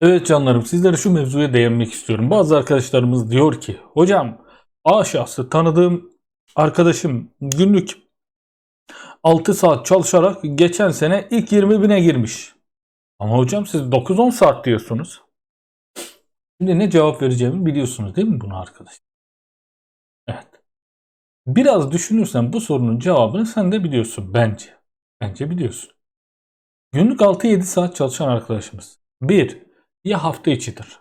Evet canlarım sizlere şu mevzuya değinmek istiyorum. Bazı arkadaşlarımız diyor ki hocam A şahsı tanıdığım arkadaşım günlük 6 saat çalışarak geçen sene ilk 20 bine girmiş. Ama hocam siz 9-10 saat diyorsunuz. Şimdi ne cevap vereceğimi biliyorsunuz değil mi bunu arkadaş? Evet. Biraz düşünürsen bu sorunun cevabını sen de biliyorsun bence. Bence biliyorsun. Günlük 6-7 saat çalışan arkadaşımız. 1. Ya hafta içidir.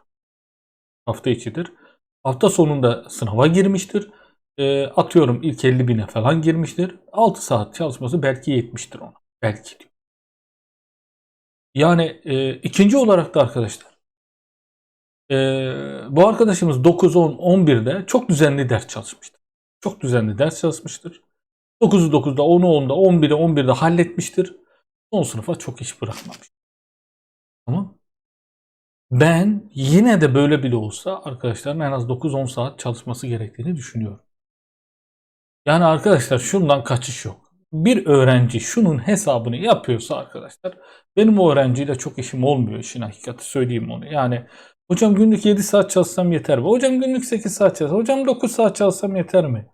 Hafta içidir. Hafta sonunda sınava girmiştir. E, atıyorum ilk 50 bine falan girmiştir. 6 saat çalışması belki yetmiştir ona. Belki diyor. Yani e, ikinci olarak da arkadaşlar e, bu arkadaşımız 9, 10, 11'de çok düzenli ders çalışmıştır. Çok düzenli ders çalışmıştır. 9'u 9'da, 10'u 10'da, 11'i 11'de halletmiştir. Son sınıfa çok iş bırakmamış. Tamam ben yine de böyle bile olsa arkadaşların en az 9-10 saat çalışması gerektiğini düşünüyorum. Yani arkadaşlar şundan kaçış yok. Bir öğrenci şunun hesabını yapıyorsa arkadaşlar benim o öğrenciyle çok işim olmuyor işin hakikati söyleyeyim onu. Yani hocam günlük 7 saat çalışsam yeter mi? Hocam günlük 8 saat çalışsam, hocam 9 saat çalışsam yeter mi?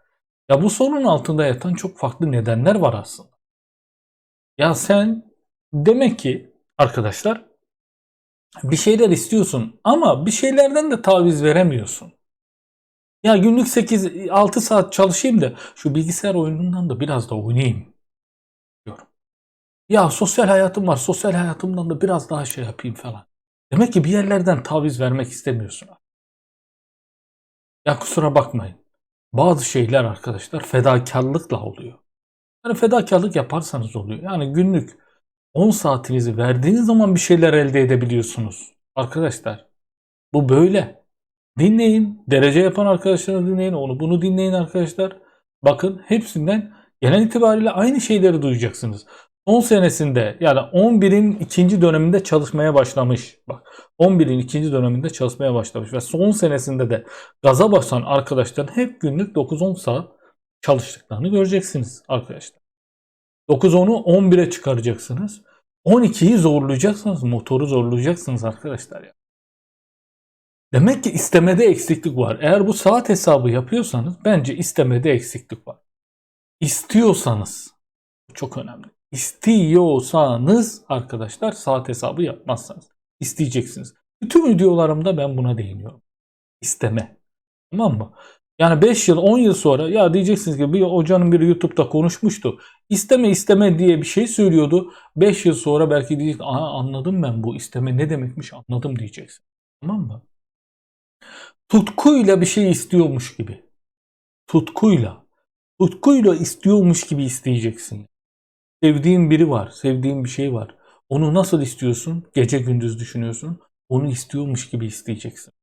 Ya bu sorunun altında yatan çok farklı nedenler var aslında. Ya sen demek ki arkadaşlar bir şeyler istiyorsun ama bir şeylerden de taviz veremiyorsun. Ya günlük 8-6 saat çalışayım da şu bilgisayar oyunundan da biraz da oynayayım diyorum. Ya sosyal hayatım var, sosyal hayatımdan da biraz daha şey yapayım falan. Demek ki bir yerlerden taviz vermek istemiyorsun. Ya kusura bakmayın. Bazı şeyler arkadaşlar fedakarlıkla oluyor. Yani fedakarlık yaparsanız oluyor. Yani günlük 10 saatinizi verdiğiniz zaman bir şeyler elde edebiliyorsunuz. Arkadaşlar bu böyle. Dinleyin. Derece yapan arkadaşlarını dinleyin. Onu bunu dinleyin arkadaşlar. Bakın hepsinden genel itibariyle aynı şeyleri duyacaksınız. 10 senesinde yani 11'in ikinci döneminde çalışmaya başlamış. Bak 11'in ikinci döneminde çalışmaya başlamış ve son senesinde de gaza basan arkadaşların hep günlük 9-10 saat çalıştıklarını göreceksiniz arkadaşlar. 9-10'u 11'e çıkaracaksınız. 12'yi zorlayacaksınız. Motoru zorlayacaksınız arkadaşlar ya. Demek ki istemede eksiklik var. Eğer bu saat hesabı yapıyorsanız bence istemede eksiklik var. İstiyorsanız çok önemli. İstiyorsanız arkadaşlar saat hesabı yapmazsanız isteyeceksiniz. Bütün videolarımda ben buna değiniyorum. İsteme. Tamam mı? Yani 5 yıl 10 yıl sonra ya diyeceksiniz ki bir hocanın biri YouTube'da konuşmuştu. İsteme isteme diye bir şey söylüyordu. 5 yıl sonra belki diyecek Aha, anladım ben bu isteme ne demekmiş anladım diyeceksin. Tamam mı? Tutkuyla bir şey istiyormuş gibi. Tutkuyla. Tutkuyla istiyormuş gibi isteyeceksin. Sevdiğin biri var, sevdiğin bir şey var. Onu nasıl istiyorsun? Gece gündüz düşünüyorsun. Onu istiyormuş gibi isteyeceksin.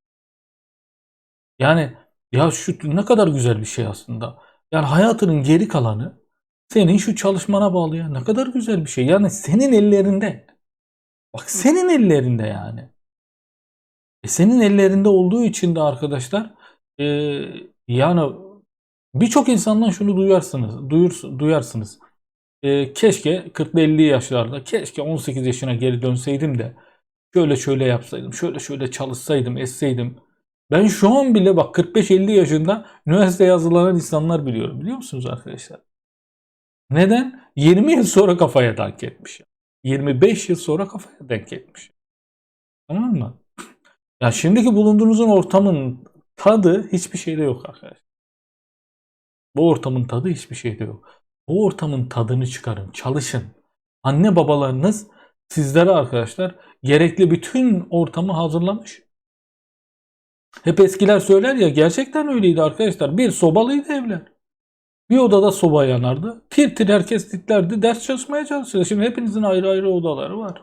Yani ya şu ne kadar güzel bir şey aslında. Yani hayatının geri kalanı senin şu çalışmana bağlı ya. Ne kadar güzel bir şey. Yani senin ellerinde. Bak senin ellerinde yani. E senin ellerinde olduğu için de arkadaşlar e, yani birçok insandan şunu duyarsınız. Duyur, duyarsınız. E, keşke 40-50 yaşlarda keşke 18 yaşına geri dönseydim de şöyle şöyle yapsaydım. Şöyle şöyle çalışsaydım, etseydim ben şu an bile bak 45-50 yaşında üniversite yazılanan insanlar biliyorum. Biliyor musunuz arkadaşlar? Neden? 20 yıl sonra kafaya denk etmiş. 25 yıl sonra kafaya denk etmiş. Tamam mı? Ya şimdiki bulunduğunuzun ortamın tadı hiçbir şeyde yok arkadaşlar. Bu ortamın tadı hiçbir şeyde yok. Bu ortamın tadını çıkarın, çalışın. Anne babalarınız sizlere arkadaşlar gerekli bütün ortamı hazırlamış. Hep eskiler söyler ya gerçekten öyleydi arkadaşlar. Bir sobalıydı evler. Bir odada soba yanardı. Tir tir herkes titlerdi. Ders çalışmaya çalışıyor. Şimdi hepinizin ayrı ayrı odaları var.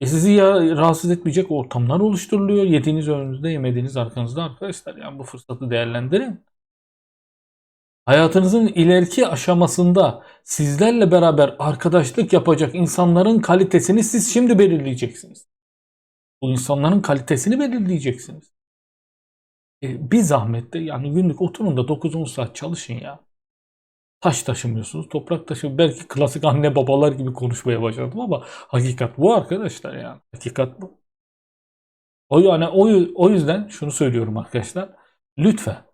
E sizi ya, rahatsız etmeyecek ortamlar oluşturuluyor. Yediğiniz önünüzde, yemediğiniz arkanızda arkadaşlar. Yani bu fırsatı değerlendirin. Hayatınızın ileriki aşamasında sizlerle beraber arkadaşlık yapacak insanların kalitesini siz şimdi belirleyeceksiniz. Bu insanların kalitesini belirleyeceksiniz. E, bir zahmette yani günlük oturun da 9-10 saat çalışın ya. Taş taşımıyorsunuz, toprak taşı. Belki klasik anne babalar gibi konuşmaya başladım ama hakikat bu arkadaşlar yani. Hakikat bu. O yani o, o yüzden şunu söylüyorum arkadaşlar. Lütfen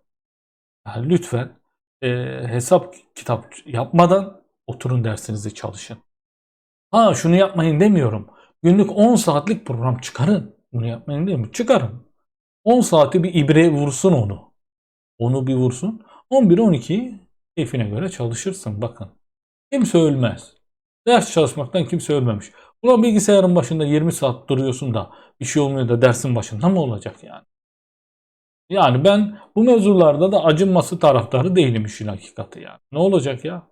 yani lütfen e, hesap kitap yapmadan oturun dersinizi çalışın. Ha şunu yapmayın demiyorum. Günlük 10 saatlik program çıkarın. Bunu yapmayın demiyorum. Çıkarın. 10 saati bir ibre vursun onu. Onu bir vursun. 11-12 keyfine göre çalışırsın bakın. Kimse ölmez. Ders çalışmaktan kimse ölmemiş. Ulan bilgisayarın başında 20 saat duruyorsun da bir şey olmuyor da dersin başında mı olacak yani? Yani ben bu mevzularda da acınması taraftarı değilim işin hakikati yani. Ne olacak ya?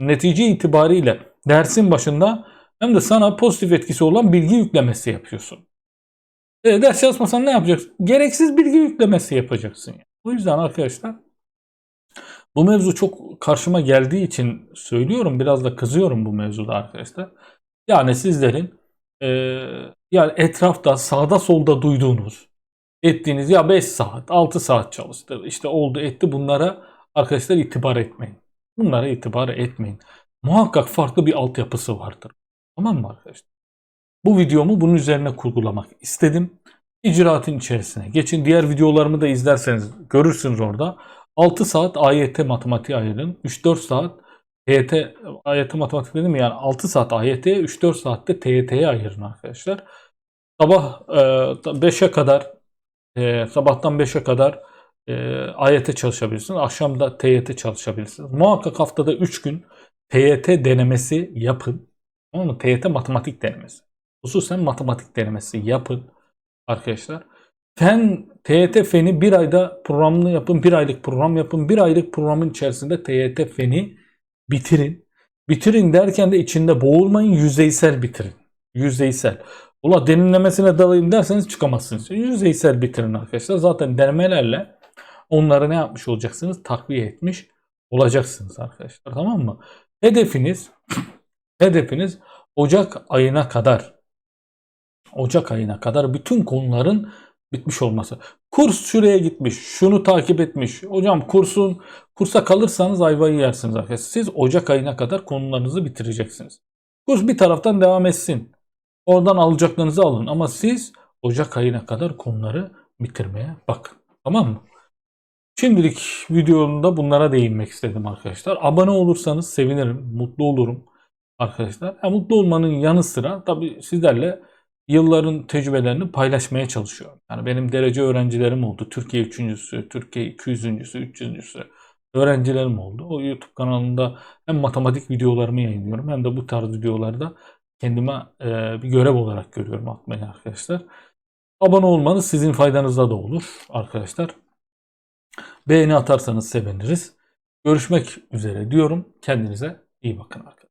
Netice itibariyle dersin başında hem de sana pozitif etkisi olan bilgi yüklemesi yapıyorsun. E, ders çalışmasan ne yapacaksın? Gereksiz bilgi yüklemesi yapacaksın. Yani. O yüzden arkadaşlar bu mevzu çok karşıma geldiği için söylüyorum. Biraz da kızıyorum bu mevzuda arkadaşlar. Yani sizlerin e, yani etrafta sağda solda duyduğunuz ettiğiniz ya 5 saat 6 saat çalıştı işte oldu etti bunlara arkadaşlar itibar etmeyin. Bunlara itibar etmeyin. Muhakkak farklı bir altyapısı vardır. Tamam mı arkadaşlar? Bu videomu bunun üzerine kurgulamak istedim. İcraatın içerisine geçin. Diğer videolarımı da izlerseniz görürsünüz orada. 6 saat AYT matematiği ayırın. 3-4 saat TYT AYT matematik dedim mi? Yani 6 saat AYT'ye 3-4 saatte TYT'ye ayırın arkadaşlar. Sabah e, 5'e kadar e, sabahtan 5'e kadar e, AYT çalışabilirsiniz. Akşam da TYT çalışabilirsiniz. Muhakkak haftada 3 gün TYT denemesi yapın. Tamam mı? TYT matematik denemesi. Hususen matematik denemesi yapın arkadaşlar. Fen, TYT feni bir ayda programını yapın. Bir aylık program yapın. Bir aylık programın içerisinde TYT feni bitirin. Bitirin derken de içinde boğulmayın. Yüzeysel bitirin. Yüzeysel. Ula derinlemesine dalayım derseniz çıkamazsınız. Yüzeysel bitirin arkadaşlar. Zaten denemelerle onları ne yapmış olacaksınız? Takviye etmiş olacaksınız arkadaşlar. Tamam mı? Hedefiniz hedefiniz Ocak ayına kadar Ocak ayına kadar bütün konuların bitmiş olması. Kurs şuraya gitmiş, şunu takip etmiş. Hocam kursun kursa kalırsanız ayvayı yersiniz arkadaşlar. Siz Ocak ayına kadar konularınızı bitireceksiniz. Kurs bir taraftan devam etsin. Oradan alacaklarınızı alın ama siz Ocak ayına kadar konuları bitirmeye bakın. Tamam mı? Şimdilik videomda bunlara değinmek istedim arkadaşlar. Abone olursanız sevinirim, mutlu olurum arkadaşlar. Ya, mutlu olmanın yanı sıra tabii sizlerle yılların tecrübelerini paylaşmaya çalışıyorum. Yani benim derece öğrencilerim oldu. Türkiye 3.sü, Türkiye 200.sü, 300.sü öğrencilerim oldu. O YouTube kanalında hem matematik videolarımı yayınlıyorum hem de bu tarz videolarda kendime e, bir görev olarak görüyorum atmayı arkadaşlar. Abone olmanız sizin faydanıza da olur arkadaşlar. Beğeni atarsanız seviniriz. Görüşmek üzere diyorum. Kendinize iyi bakın arkadaşlar.